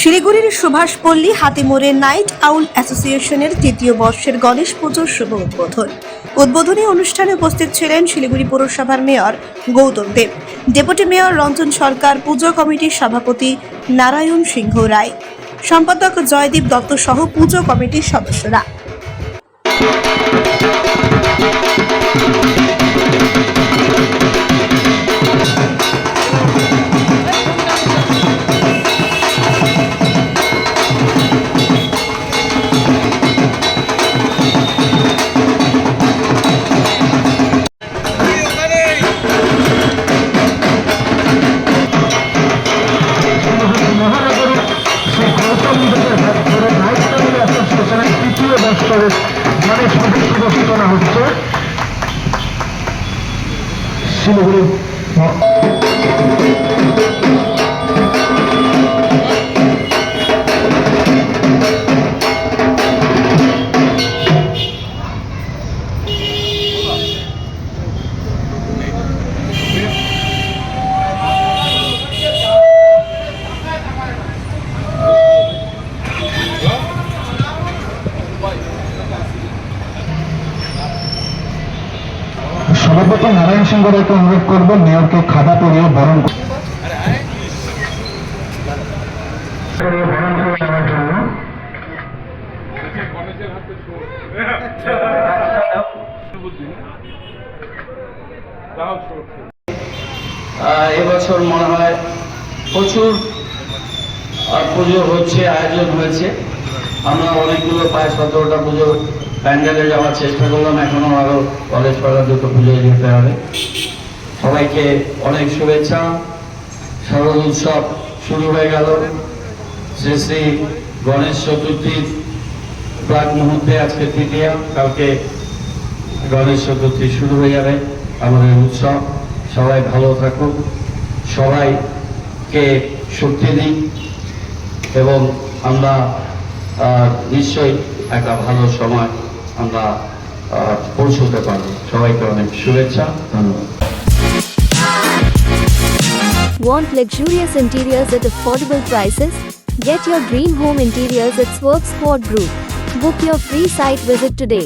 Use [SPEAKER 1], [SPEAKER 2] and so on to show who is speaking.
[SPEAKER 1] শিলিগুড়ির সুভাষপল্লী হাতিমোড়ে নাইট আউল অ্যাসোসিয়েশনের তৃতীয় বর্ষের গণেশ পুজোর শুভ উদ্বোধন। উদ্বোধনী অনুষ্ঠানে উপস্থিত ছিলেন শিলিগুড়ি পৌরসভার mayor Gautam Deb, deputy mayor Ranjan Sarkar, puja কমিটির সভাপতি নারায়ণ সিংহ রায়, সম্পাদক জয়দীপ দত্ত সহ পুজো কমিটির সদস্যরা।
[SPEAKER 2] সদস্য ঘোষণা হচ্ছে। শিলিগুড়ি সভাপতি নারায়ণ সিংহ রায়কে অনুরোধ করব মেয়রকে খাদা পরিয়ে বরণ
[SPEAKER 3] এবছর মনে হয় প্রচুর পুজো হচ্ছে, আয়োজন হয়েছে। আমরা অনেকগুলো প্রায় সতেরোটা পুজো প্যান্ডেলে যাওয়ার চেষ্টা করলাম এখনও আরও কলেজ পাড়া দুটো পুজোয় যেতে হবে। সবাইকে অনেক শুভেচ্ছা শারদ উৎসব শুরু হয়ে গেল। শ্রী শ্রী গণেশ চতুর্থীর প্রাক মুহূর্তে আজকে তৃতীয়া, কালকে গণেশ চতুর্থী শুরু হয়ে যাবে আমাদের উৎসব। সবাই ভালো থাকুক, সবাইকে শক্তি দিই এবং আমরা নিশ্চয়ই একটা ভালো সময় আমরা আহ, পৌঁছতে পারবো সবাইকে অনেক শুভেচ্ছা ধন্যবাদ
[SPEAKER 4] Want luxurious interiors at affordable prices? Get your dream home interiors at Swerve Sport Group. Book your free site visit today.